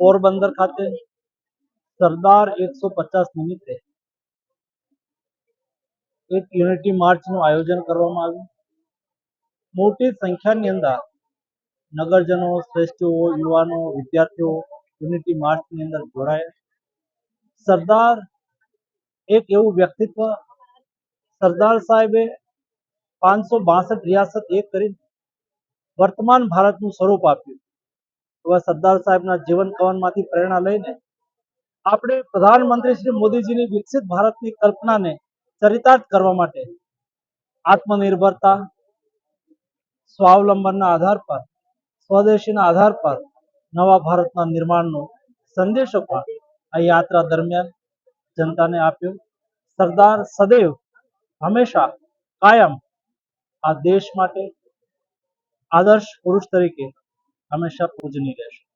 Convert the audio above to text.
પોરબંદર ખાતે સરદાર એકસો પચાસ નિમિત્તે એક યુનિટી માર્ચનું આયોજન કરવામાં આવ્યું. મોટી સંખ્યાની અંદર નગરજનો, શ્રેષ્ઠીઓ, યુવાનો, વિદ્યાર્થીઓ યુનિટી માર્ચની અંદર જોડાયા. સરદાર એક એવું વ્યક્તિત્વ સરદાર સાહેબે પાંચસો બાસઠ રિયાસત એક કરી વર્તમાન ભારતનું સ્વરૂપ આપ્યું. એવા સરદાર સાહેબના જીવન કવનમાંથી પ્રેરણા લઈને આપણે પ્રધાનમંત્રી શ્રી મોદીજીની વિકસિત ભારતની કલ્પનાને ચરિતાર્થ કરવા માટે આત્મનિર્ભરતા, સ્વાવલંબનના આધાર પર, સ્વદેશીના આધાર પર નવા ભારતના નિર્માણનો સંદેશો પણ આ યાત્રા દરમિયાન જનતાને આપ્યો. સરદાર સદૈવ હંમેશા કાયમ આ દેશ માટે આદર્શ પુરુષ તરીકે હંમેશા પૂજનીય રહેશે.